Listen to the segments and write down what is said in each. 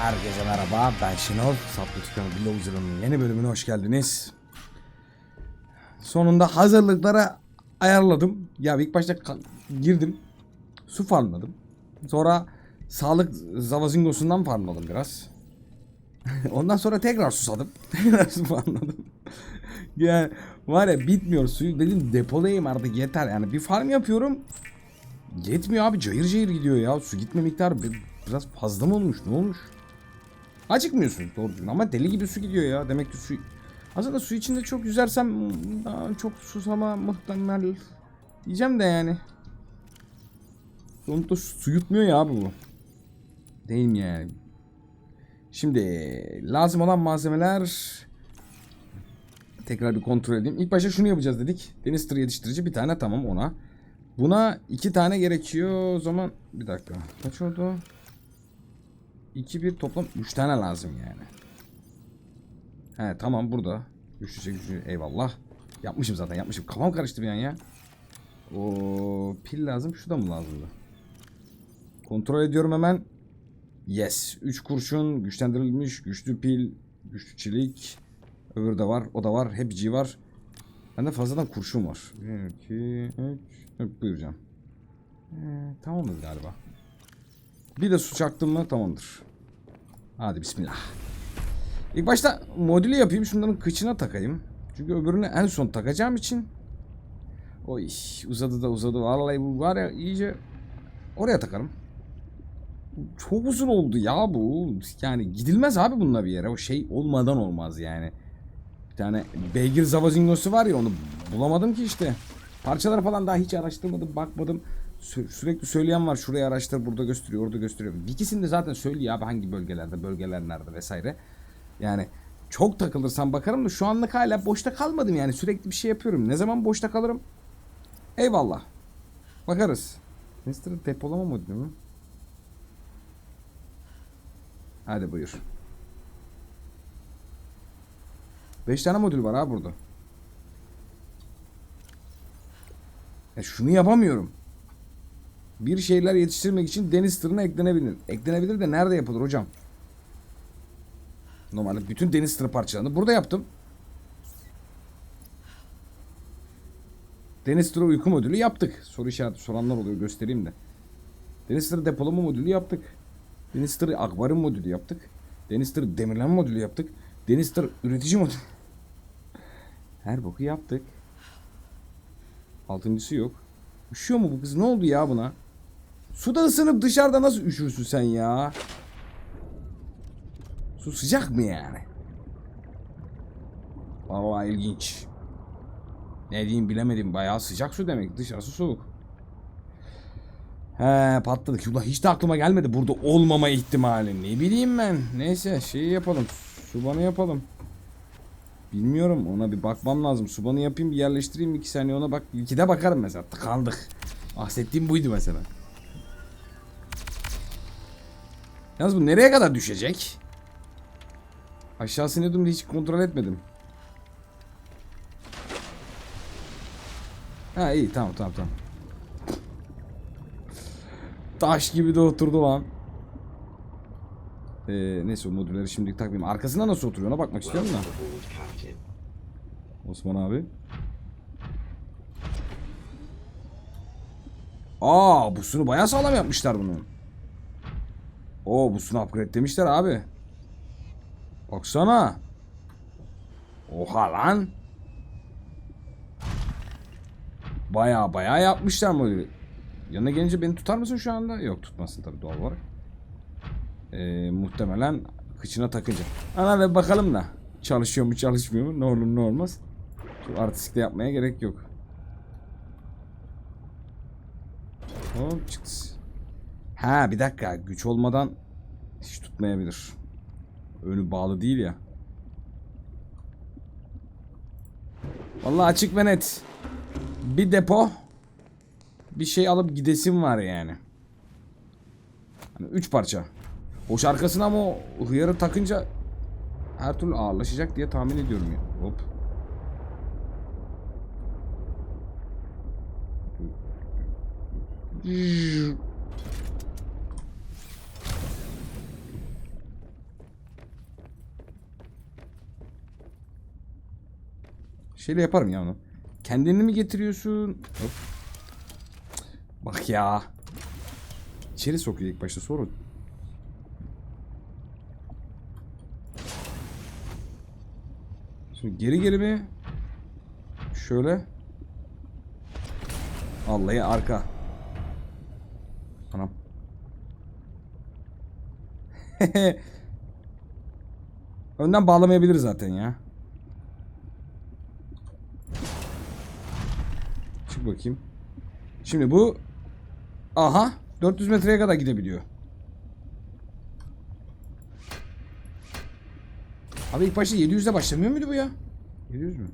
Herkese merhaba ben Şenol. Saplı Tükanı Blogger'ın yeni bölümüne hoş geldiniz. Sonunda hazırlıklara ayarladım. Ya ilk başta girdim Su farmladım. Sonra sağlık zavazingosundan farmladım biraz. Ondan sonra tekrar susadım Tekrar su farmladım. Yani var ya bitmiyor suyu. Dedim depolayayım artık yeter. Yani bir farm yapıyorum Yetmiyor abi cayır cayır gidiyor ya. Su gitme miktarı bir- biraz fazla mı olmuş ne olmuş Acıkmıyorsun doğru düzgün ama deli gibi su gidiyor ya. Demek ki su... Aslında su içinde çok yüzersem daha çok susama muhtemel diyeceğim de yani. Sonuçta su yutmuyor ya bu. Değil mi yani? Şimdi lazım olan malzemeler tekrar bir kontrol edeyim. İlk başta şunu yapacağız dedik. Deniz tırı yetiştirici bir tane tamam ona. Buna iki tane gerekiyor. O zaman bir dakika. Kaç oldu? 2 1 toplam 3 tane lazım yani. He tamam burada. Güçlü güçlü eyvallah. Yapmışım zaten yapmışım. Kafam karıştı bir an ya. O pil lazım. Şu da mı lazımdı? Kontrol ediyorum hemen. Yes. 3 kurşun güçlendirilmiş. Güçlü pil. Güçlü çelik. Öbürü de var. O da var. Hepsi var. Bende fazladan kurşun var. 1, 2, 3. Buyuracağım. Ee, tamamız galiba. Bir de su çaktım tamamdır. Hadi bismillah. İlk başta modülü yapayım. Şunların kıçına takayım. Çünkü öbürünü en son takacağım için. Oy uzadı da uzadı. Vallahi bu var ya iyice oraya takarım. Çok uzun oldu ya bu. Yani gidilmez abi bununla bir yere. O şey olmadan olmaz yani. Bir tane beygir zavazingosu var ya onu bulamadım ki işte. Parçaları falan daha hiç araştırmadım, bakmadım. Sü- sürekli söyleyen var. Şurayı araştır, burada gösteriyor, orada gösteriyor. İkisini zaten söylüyor abi hangi bölgelerde, bölgeler nerede vesaire. Yani çok takılırsam bakarım da şu anlık hala boşta kalmadım yani. Sürekli bir şey yapıyorum. Ne zaman boşta kalırım? Eyvallah. Bakarız. Mr. depolama modülü mü? Hadi buyur. 5 tane modül var ha burada. Ya şunu yapamıyorum. Bir şeyler yetiştirmek için deniz tırına eklenebilir. Eklenebilir de nerede yapılır hocam? Normalde bütün deniz tırı parçalarını burada yaptım. Deniz tırı uyku modülü yaptık. Soru işareti soranlar oluyor göstereyim de. Deniz tırı depolama modülü yaptık. Deniz tırı akvaryum modülü yaptık. Deniz tırı demirleme modülü yaptık. Deniz tırı üretici modülü. Her boku yaptık. Altıncısı yok. Üşüyor mu bu kız? Ne oldu ya buna? Suda ısınıp dışarıda nasıl üşürsün sen ya? Su sıcak mı yani? Vallahi ilginç. Ne diyeyim bilemedim. Bayağı sıcak su demek. Dışarısı soğuk. He patladık. Ulan hiç de aklıma gelmedi burada olmama ihtimali. Ne bileyim ben. Neyse şeyi yapalım. Subanı yapalım. Bilmiyorum ona bir bakmam lazım. Subanı yapayım bir yerleştireyim iki saniye ona bak. İkide bakarım mesela. Tıkandık. Bahsettiğim buydu mesela. Yalnız bu nereye kadar düşecek? Aşağısı ne durumda hiç kontrol etmedim. Ha iyi tamam tamam tamam. Taş gibi de oturdu lan. Ee, neyse o modülleri şimdilik takmayayım. Arkasına nasıl oturuyor ona bakmak istiyorum da. Osman abi. Aa busunu bayağı sağlam yapmışlar bunu. Oo busunu upgrade demişler abi. Baksana. Oha lan. Baya baya yapmışlar modülü. Yanına gelince beni tutar mısın şu anda? Yok tutmasın tabii doğal olarak. Ee, muhtemelen kıçına takınca. Ana ve bakalım da. Çalışıyor mu çalışmıyor mu? Ne olur ne olmaz. Çok artistik de yapmaya gerek yok. Hop çıktı. Ha bir dakika güç olmadan hiç tutmayabilir. Önü bağlı değil ya. Vallahi açık ve net. Bir depo bir şey alıp gidesim var yani. Hani üç parça. Boş arkasına ama o hıyarı takınca her türlü ağırlaşacak diye tahmin ediyorum ya. Hop. Şeyle yaparım ya onu. Kendini mi getiriyorsun? Hop. Bak ya. İçeri sokuyor ilk başta sonra. Şimdi geri geri mi? Şöyle. Vallahi arka. Anam. Önden bağlamayabilir zaten ya. Çık bakayım. Şimdi bu aha 400 metreye kadar gidebiliyor. Abi ilk başta 700'de başlamıyor muydu bu ya? 700 mü?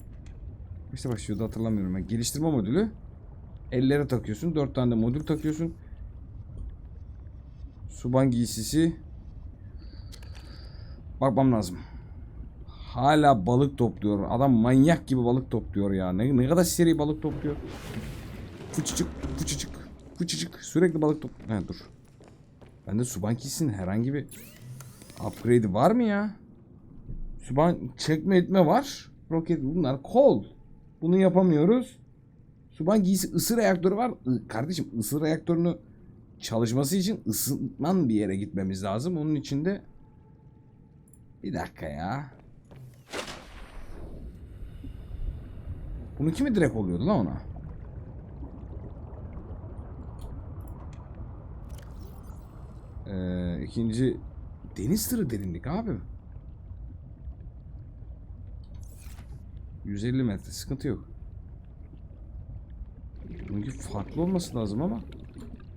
İşte başlıyordu hatırlamıyorum ben. Geliştirme modülü. Ellere takıyorsun. 4 tane de modül takıyorsun. Suban giysisi. Bakmam lazım. Hala balık topluyor. Adam manyak gibi balık topluyor ya. Ne, ne kadar seri balık topluyor. Fıçıcık, fıçıcık, fıçıcık. Sürekli balık top... He dur. Bende suban giysisinin herhangi bir upgrade'i var mı ya? Suban çekme etme var. Roket bunlar kol. Bunu yapamıyoruz. Suban giysi ısı reaktörü var. Kardeşim ısı reaktörünü çalışması için ısıtman bir yere gitmemiz lazım. Onun için de bir dakika ya. Bunu kimi direkt oluyordu lan ona? Ee, ikinci deniz tırı derinlik abi. 150 metre sıkıntı yok. Bununki farklı olması lazım ama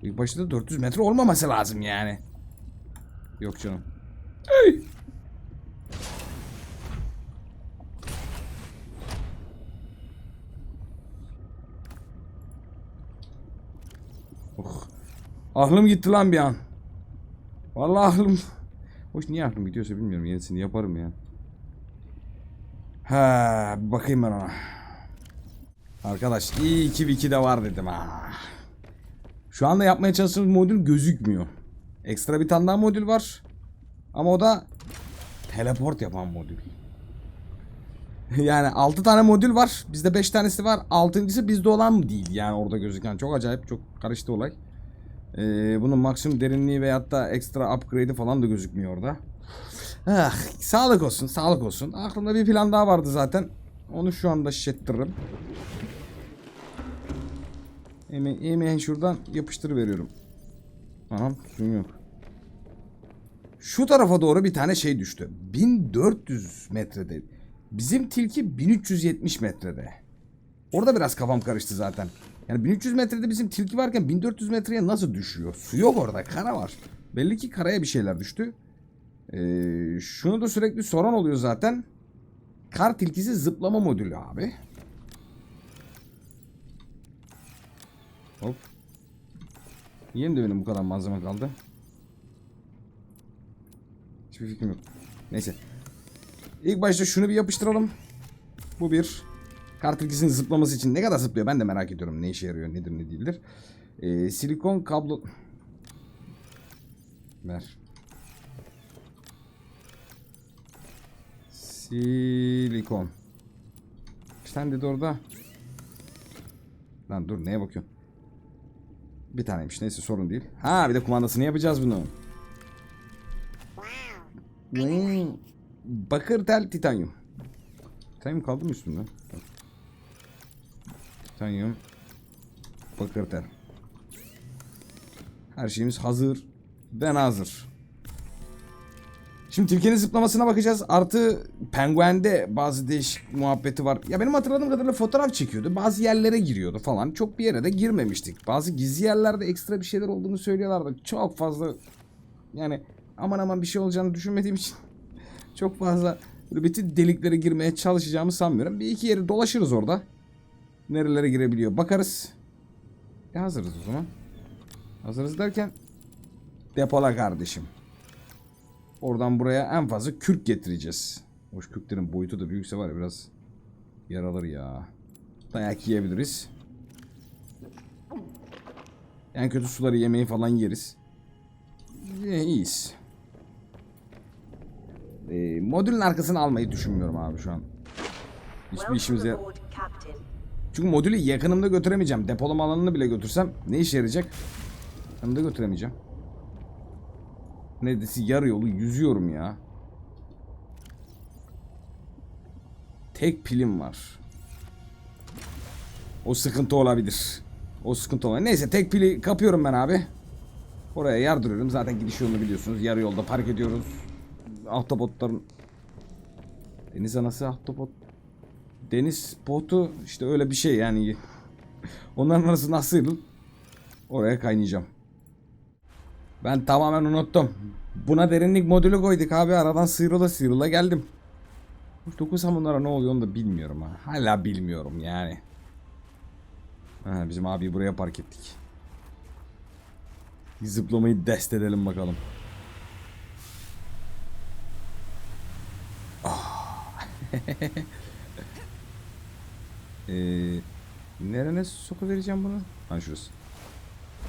ilk başta da 400 metre olmaması lazım yani. Yok canım. Ey! Aklım gitti lan bir an. Vallahi aklım. Hoş niye aklım gidiyorsa bilmiyorum. Yenisini yaparım ya. Ha, bir bakayım ben ona. Arkadaş iyi ki wiki de var dedim ha. Şu anda yapmaya çalıştığımız modül gözükmüyor. Ekstra bir tane daha modül var. Ama o da teleport yapan modül. yani 6 tane modül var. Bizde 5 tanesi var. 6.sı bizde olan mı değil yani orada gözüken. Çok acayip çok karıştı olay. Ee, bunun maksimum derinliği veyahut da ekstra upgrade'i falan da gözükmüyor orada. Ah, sağlık olsun, sağlık olsun. Aklımda bir plan daha vardı zaten. Onu şu anda şişettiririm. Hemen şuradan yapıştır veriyorum. Anam suyum yok. Şu tarafa doğru bir tane şey düştü. 1400 metrede. Bizim tilki 1370 metrede. Orada biraz kafam karıştı zaten. Yani 1300 metrede bizim tilki varken 1400 metreye nasıl düşüyor? Su yok orada, kara var. Belli ki karaya bir şeyler düştü. Ee, şunu da sürekli soran oluyor zaten. Kar tilkisi zıplama modülü abi. Hop. Niye de benim bu kadar malzeme kaldı? Hiçbir fikrim yok. Neyse. İlk başta şunu bir yapıştıralım. Bu bir. Kar tilkisinin zıplaması için ne kadar zıplıyor ben de merak ediyorum. Ne işe yarıyor nedir ne değildir. Ee, silikon kablo... Ver. Silikon. Kaç tane dedi orada? Lan dur neye bakıyorsun? Bir taneymiş neyse sorun değil. Ha bir de kumandasını yapacağız bunu. Hmm. Bakır tel titanyum. Titanyum kaldı mı üstünde? Bak. Titanyum. Bakır tel. Her şeyimiz hazır. Ben hazır. Şimdi tilkinin zıplamasına bakacağız. Artı penguende bazı değişik muhabbeti var. Ya benim hatırladığım kadarıyla fotoğraf çekiyordu. Bazı yerlere giriyordu falan. Çok bir yere de girmemiştik. Bazı gizli yerlerde ekstra bir şeyler olduğunu söylüyorlardı. Çok fazla yani aman aman bir şey olacağını düşünmediğim için çok fazla böyle bütün deliklere girmeye çalışacağımı sanmıyorum. Bir iki yeri dolaşırız orada. Nerelere girebiliyor bakarız. E hazırız o zaman. Hazırız derken depola kardeşim. Oradan buraya en fazla kürk getireceğiz. Hoş kürklerin boyutu da büyükse var ya biraz yaralar ya. Dayak yiyebiliriz. En kötü suları yemeği falan yeriz. E, iyiyiz. E, modülün arkasını almayı düşünmüyorum abi şu an. Hiçbir işimize... Çünkü modülü yakınımda götüremeyeceğim. Depolama alanını bile götürsem ne işe yarayacak? Yanımda götüremeyeceğim. Neredeyse yarı yolu yüzüyorum ya. Tek pilim var. O sıkıntı olabilir. O sıkıntı olabilir. Neyse tek pili kapıyorum ben abi. Oraya yardırıyorum. Zaten gidiş yolunu biliyorsunuz. Yarı yolda park ediyoruz. Ahtapotların Deniz anası ahtapot Deniz botu işte öyle bir şey yani. Onların arası nasıl? Oraya kaynayacağım. Ben tamamen unuttum. Buna derinlik modülü koyduk abi. Aradan sıyrıla sıyrıla geldim. Dokunsam bunlara ne oluyor onu da bilmiyorum ha. Hala bilmiyorum yani. Ha, bizim abi buraya park ettik. Zıplamayı dest edelim bakalım. Eee nerene soku vereceğim bunu? Ha şurası.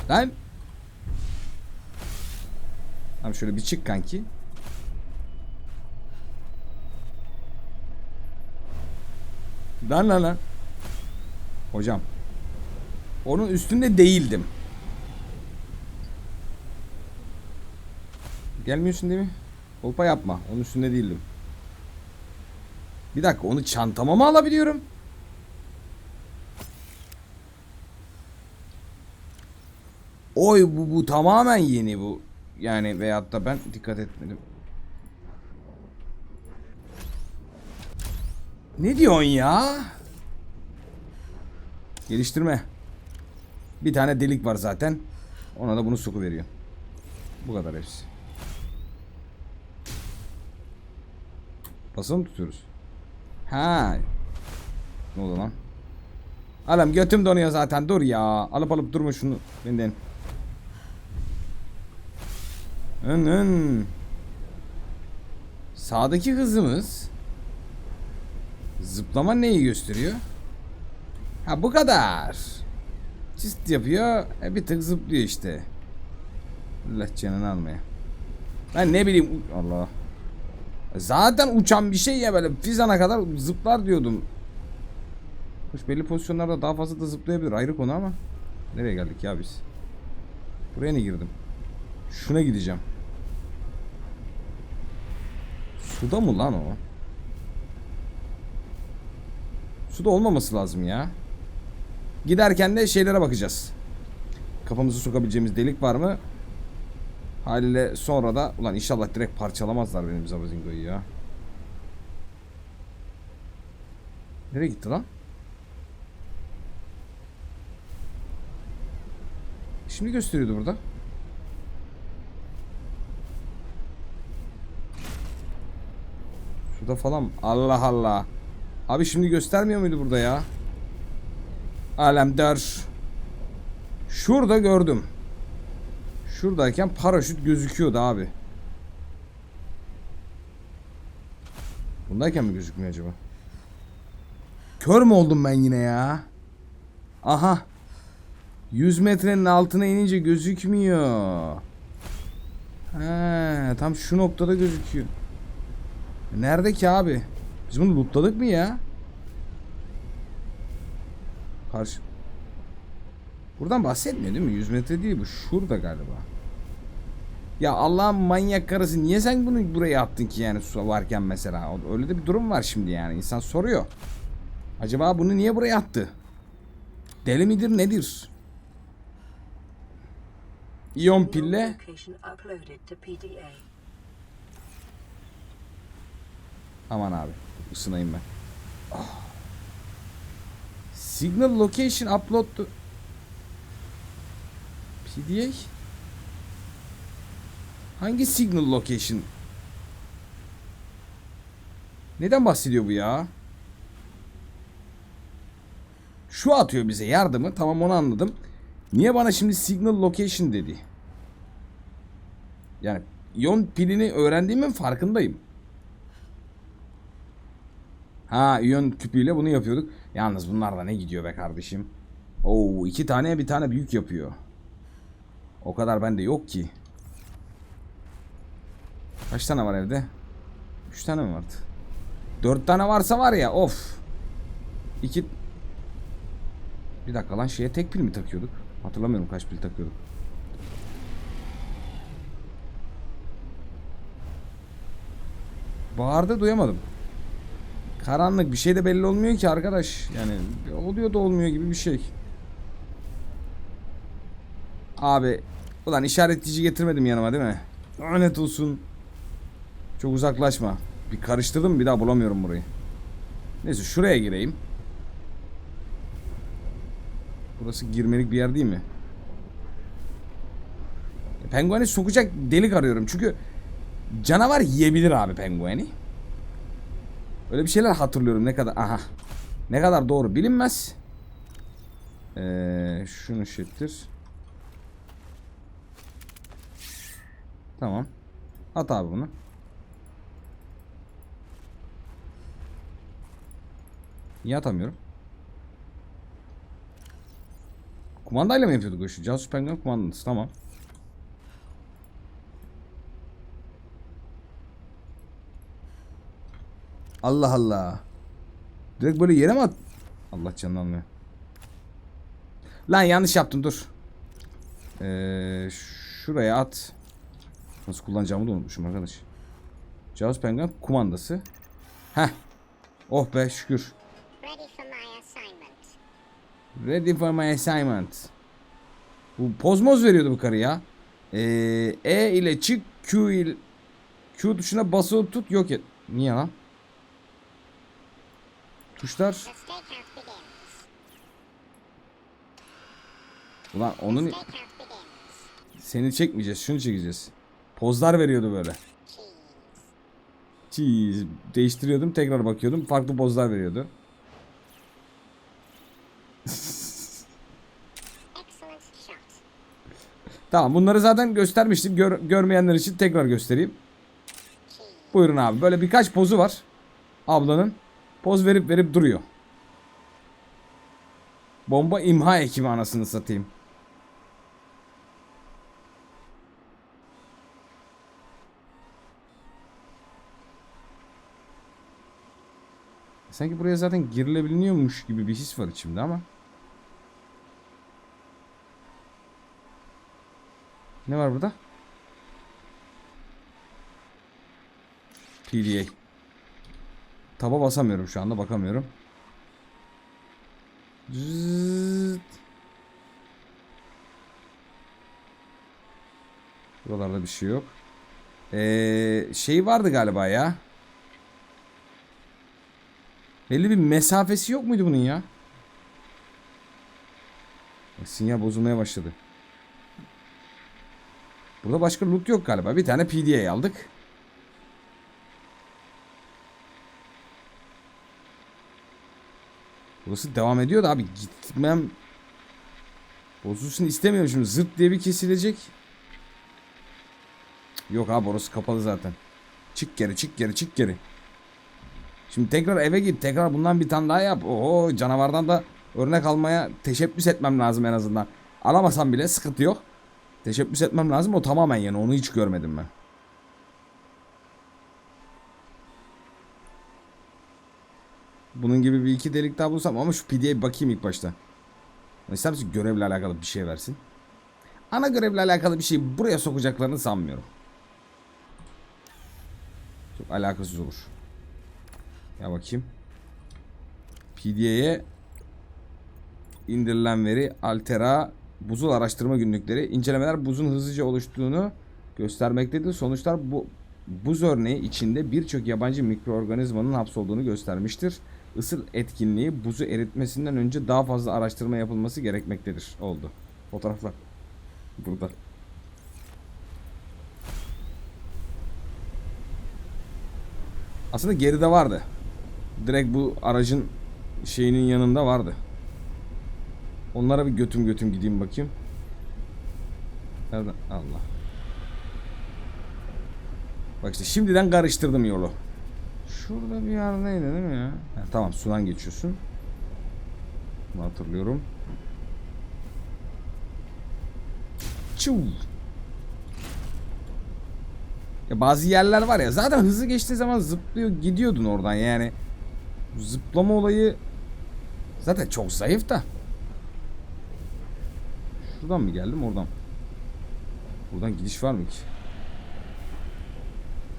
Lan. Abi şöyle bir çık kanki. Lan lan lan. Hocam. Onun üstünde değildim. Gelmiyorsun değil mi? Kolpa yapma. Onun üstünde değildim. Bir dakika onu çantama mı alabiliyorum? Oy bu, bu tamamen yeni bu. Yani veyahut da ben dikkat etmedim. Ne diyorsun ya? Geliştirme. Bir tane delik var zaten. Ona da bunu soku veriyor. Bu kadar hepsi. Basılı mı tutuyoruz? Ha. Ne oldu lan? Alım götüm donuyor zaten dur ya. Alıp alıp durma şunu benden. Ön ön. Sağdaki hızımız zıplama neyi gösteriyor? Ha bu kadar. Çist yapıyor. E, bir tık zıplıyor işte. Allah canını almaya. Ben ne bileyim Allah. Zaten uçan bir şey ya böyle fizana kadar zıplar diyordum. Kuş belli pozisyonlarda daha fazla da zıplayabilir ayrı konu ama. Nereye geldik ya biz? Buraya ne girdim? Şuna gideceğim. Suda mı lan o? Suda olmaması lazım ya. Giderken de şeylere bakacağız. Kafamızı sokabileceğimiz delik var mı? Haliyle sonra da ulan inşallah direkt parçalamazlar benim Zabazingo'yu ya. Nereye gitti lan? Şimdi gösteriyordu burada. Şurada falan. Allah Allah. Abi şimdi göstermiyor muydu burada ya? Alemdar. Şurada gördüm. Şuradayken paraşüt gözüküyordu abi. Bundayken mi gözükmüyor acaba? Kör mü oldum ben yine ya? Aha. 100 metrenin altına inince gözükmüyor. He, tam şu noktada gözüküyor. Nerede ki abi? Biz bunu lootladık mı ya? Karşı. Buradan bahsetmiyor değil mi? 100 metre değil bu. Şurada galiba. Ya Allah'ın manyak karısı niye sen bunu buraya attın ki yani su varken mesela? Öyle de bir durum var şimdi yani. İnsan soruyor. Acaba bunu niye buraya attı? Deli midir nedir? İyon pille Location uploaded to PDA. Aman abi ısınayım ben. Ah. Signal location upload to PDA Hangi signal location? Neden bahsediyor bu ya? Şu atıyor bize yardımı. Tamam onu anladım. Niye bana şimdi signal location dedi? Yani iyon pilini öğrendiğimin farkındayım. Ha iyon küpüyle bunu yapıyorduk. Yalnız bunlar da ne gidiyor be kardeşim. Oo iki tane bir tane büyük yapıyor. O kadar bende yok ki. Kaç tane var evde? Üç tane mi vardı? Dört tane varsa var ya of. İki... Bir dakika lan şeye tek pil mi takıyorduk? Hatırlamıyorum kaç pil takıyorduk. Bağırdı duyamadım. Karanlık bir şey de belli olmuyor ki arkadaş. Yani oluyor da olmuyor gibi bir şey. Abi ulan işaretleyici getirmedim yanıma değil mi? Lanet olsun. Çok uzaklaşma. Bir karıştırdım bir daha bulamıyorum burayı. Neyse şuraya gireyim. Burası girmelik bir yer değil mi? Pengueni sokacak delik arıyorum çünkü canavar yiyebilir abi pengueni. Öyle bir şeyler hatırlıyorum ne kadar aha. Ne kadar doğru bilinmez. Ee, şunu şittir. Tamam. At abi bunu. Niye atamıyorum? Kumandayla mı yapıyorduk o işi? Casus Penguin kumandası tamam. Allah Allah. Direkt böyle yere mi at? Allah canını almıyor. Lan yanlış yaptım dur. Ee, şuraya at. Nasıl kullanacağımı da unutmuşum arkadaş. Jaws Penguin kumandası. Heh. Oh be şükür. Ready for my assignment. Ready for my assignment. Bu pozmoz veriyordu bu karı ya. Ee, e ile çık Q ile Q tuşuna basılı tut yok et. Niye lan? Tuşlar. Ulan onun seni çekmeyeceğiz. Şunu çekeceğiz. Pozlar veriyordu böyle. Cheese. Değiştiriyordum tekrar bakıyordum. Farklı pozlar veriyordu. Tamam bunları zaten göstermiştim. Gör- görmeyenler için tekrar göstereyim. Buyurun abi. Böyle birkaç pozu var. Ablanın. Poz verip verip duruyor. Bomba imha ekibi anasını satayım. Sanki buraya zaten girilebiliyormuş gibi bir his var içimde ama. Ne var burada? PDA. Taba basamıyorum şu anda bakamıyorum. Zıt. Buralarda bir şey yok. Ee, şey vardı galiba ya. Belli bir mesafesi yok muydu bunun ya? Bak, Sinyal bozulmaya başladı. Burada başka loot yok galiba. Bir tane PDA aldık. Burası devam ediyor da abi gitmem bozulsun istemiyorum şimdi zırt diye bir kesilecek. Yok abi orası kapalı zaten. Çık geri çık geri çık geri. Şimdi tekrar eve git tekrar bundan bir tane daha yap. Oo canavardan da örnek almaya teşebbüs etmem lazım en azından. Alamasam bile sıkıntı yok. Teşebbüs etmem lazım o tamamen yani onu hiç görmedim ben. Bunun gibi bir iki delik daha bulsam ama şu bir bakayım ilk başta. İster misin görevle alakalı bir şey versin? Ana görevle alakalı bir şey buraya sokacaklarını sanmıyorum. Çok alakasız olur. Ya bakayım. PDA'ye indirilen veri Altera buzul araştırma günlükleri incelemeler buzun hızlıca oluştuğunu göstermektedir. Sonuçlar bu buz örneği içinde birçok yabancı mikroorganizmanın hapsolduğunu göstermiştir. Isıl etkinliği buzu eritmesinden önce daha fazla araştırma yapılması gerekmektedir. Oldu. Fotoğraflar burada. Aslında geride vardı. Direkt bu aracın şeyinin yanında vardı. Onlara bir götüm götüm gideyim bakayım. Nereden? Allah. Bak işte şimdiden karıştırdım yolu. Şurada bir yerdeydi değil mi ya? Ha, tamam sudan geçiyorsun. Bunu hatırlıyorum. Çuv. Ya bazı yerler var ya zaten hızlı geçtiği zaman zıplıyor gidiyordun oradan yani. Zıplama olayı zaten çok zayıf da. Şuradan mı geldim oradan? Buradan gidiş var mı ki?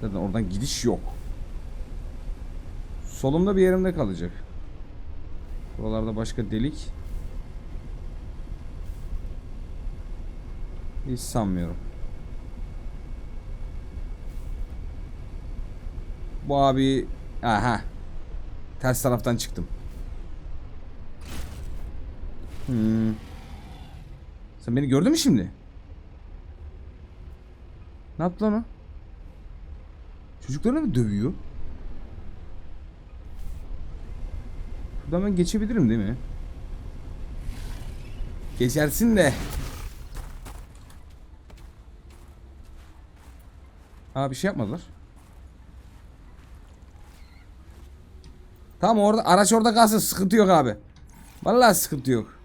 Zaten oradan gidiş yok. Solumda bir yerimde kalacak. Buralarda başka delik. Hiç sanmıyorum. Bu abi aha ters taraftan çıktım. Hmm. Sen beni gördün mü şimdi? Ne yaptı lan o? Çocuklarını mı dövüyor? Buradan ben geçebilirim değil mi? Geçersin de. Aa bir şey yapmadılar. Tamam orada araç orada kalsın sıkıntı yok abi. Vallahi sıkıntı yok.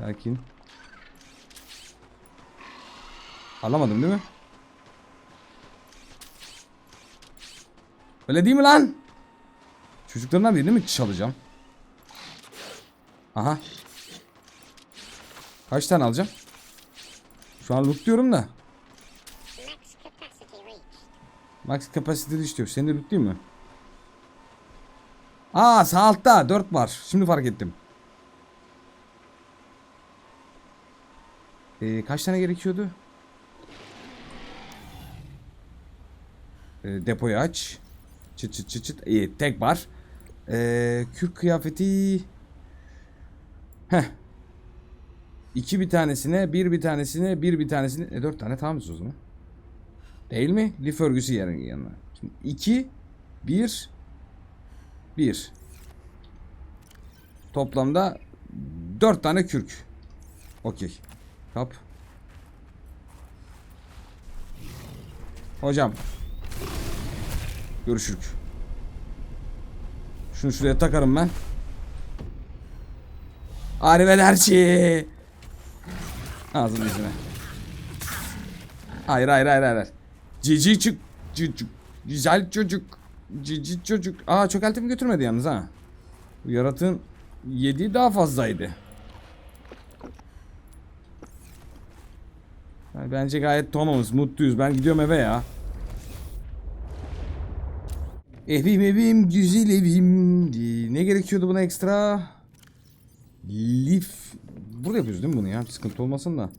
Sakin. Alamadım değil mi? Öyle değil mi lan? Çocuklarından birini mi çalacağım? Aha. Kaç tane alacağım? Şu an lootluyorum da. Max kapasite düştü. Seni de lootlayayım mı? Aa sağ altta 4 var. Şimdi fark ettim. Ee, kaç tane gerekiyordu? Ee, depoyu aç. Çıt çıt çıt çıt. İyi tek var. Ee, kürk kıyafeti. Heh. İki bir tanesine, bir bir tanesine, bir bir tanesine. E, dört tane tamamız o zaman. Değil mi? Ferguson yerin yanına. Şimdi 2 1 1 Toplamda 4 tane kürk. Okey. Kap. Hocam. Görüşürük. Şunu şuraya takarım ben. Arrivederci. Ağzını yüzüne. Hayır hayır hayır hayır. Cici çık çocuk. Güzel çocuk. Cici çocuk. Aa çökeltimi götürmedi yalnız ha. Bu yaratığın yediği daha fazlaydı. Yani bence gayet tamamız. Mutluyuz. Ben gidiyorum eve ya. Evim evim güzel evim. Ne gerekiyordu buna ekstra? Lif. Burada yapıyoruz değil mi bunu ya? Sıkıntı olmasın da.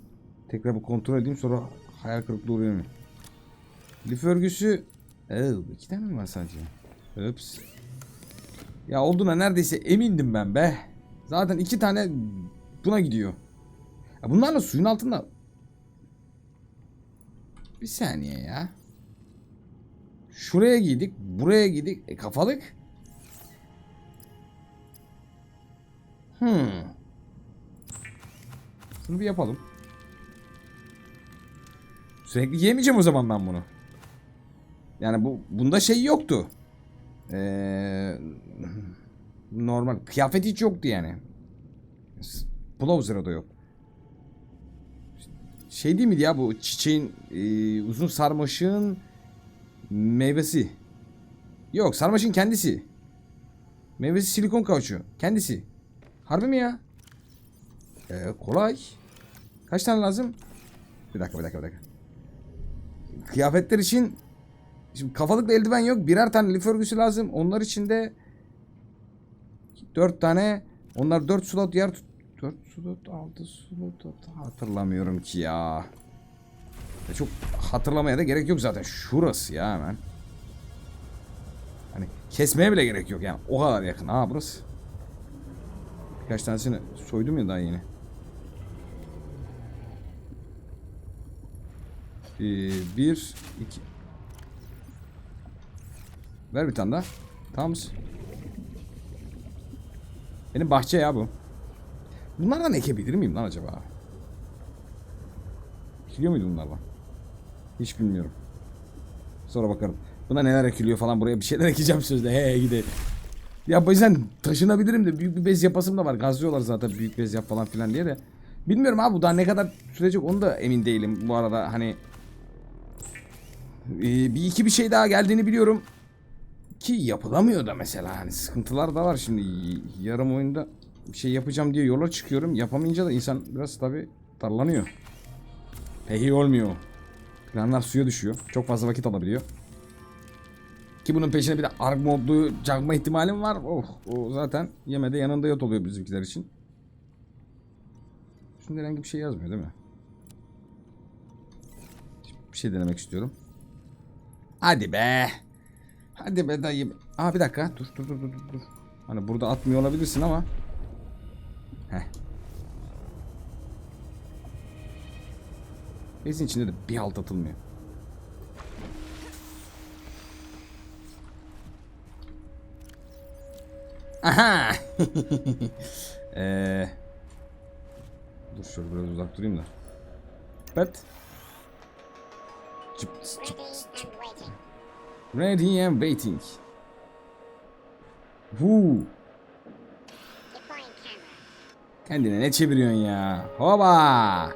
Tekrar bir kontrol edeyim sonra hayal kırıklığı oluyor mu? Lif örgüsü... Ee, iki tane mi var sadece? Ups. Ya olduğuna neredeyse emindim ben be. Zaten iki tane buna gidiyor. Ya bunlarla suyun altında... Bir saniye ya. Şuraya giydik, buraya giydik. E kafalık. Hmm. Şunu bir yapalım. Sürekli yemeyeceğim o zaman ben bunu. Yani bu bunda şey yoktu. Ee, normal kıyafet hiç yoktu yani. Blowzer'a da yok. Şey değil miydi ya bu çiçeğin e, uzun sarmaşığın meyvesi. Yok sarmaşığın kendisi. Meyvesi silikon kauçuğu. Kendisi. Harbi mi ya? Ee, kolay. Kaç tane lazım? Bir dakika bir dakika bir dakika. Kıyafetler için Şimdi kafalıkla eldiven yok. Birer tane lif örgüsü lazım. Onlar için de 4 tane. Onlar 4 slot yer tut. 4 slot 6 slot hatırlamıyorum ki ya. ya. Çok hatırlamaya da gerek yok zaten. Şurası ya hemen. Hani kesmeye bile gerek yok yani. O kadar yakın. Ha burası. Birkaç tanesini soydum ya daha yeni. Ee, bir, iki, Ver bir tane daha. Tamam mısın? Benim bahçe ya bu. Bunlardan ekebilir miyim lan acaba? Ekiliyor muydu bunlardan? Hiç bilmiyorum. Sonra bakarım. Buna neler ekiliyor falan buraya bir şeyler ekeceğim sözde. He he gide. Ya bazen taşınabilirim de büyük bir bez yapasım da var. Gazlıyorlar zaten büyük bez yap falan filan diye de. Bilmiyorum abi bu daha ne kadar sürecek onu da emin değilim bu arada hani Ee, bir iki bir şey daha geldiğini biliyorum ki yapılamıyor da mesela hani sıkıntılar da var şimdi yarım oyunda bir şey yapacağım diye yola çıkıyorum yapamayınca da insan biraz tabi darlanıyor pek iyi olmuyor planlar suya düşüyor çok fazla vakit alabiliyor ki bunun peşine bir de arg modlu cagma ihtimalim var oh o zaten yemede yanında yat oluyor bizimkiler için Şimdi herhangi bir şey yazmıyor değil mi? Bir şey denemek istiyorum. Hadi be. Hadi be dayı. Aa bir dakika. Dur dur dur dur, dur. Hani burada atmıyor olabilirsin ama. Heh. Bezin içinde de bir halt atılmıyor. Aha. Eee Dur şöyle biraz uzak durayım da. Evet. Cıp, cıp, waiting. Ready and waiting. Woo. Kendine ne çeviriyorsun ya? Hoba.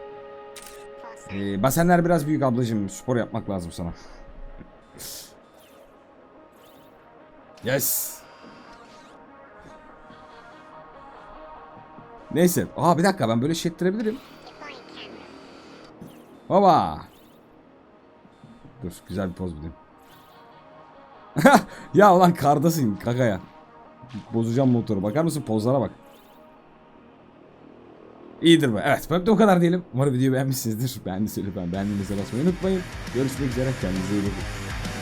Ee, basenler biraz büyük ablacığım. Spor yapmak lazım sana. Yes. Neyse. Aa bir dakika ben böyle şey ettirebilirim. Hoba. Dur güzel bir poz bulayım. ya ulan kardasın kakaya. Bozacağım motoru. Bakar mısın pozlara bak. İyidir bu. Evet o kadar diyelim. Umarım videoyu beğenmişsinizdir. Beğendiyseniz lütfen beğendiğinize basmayı unutmayın. Görüşmek üzere. Kendinize iyi bakın.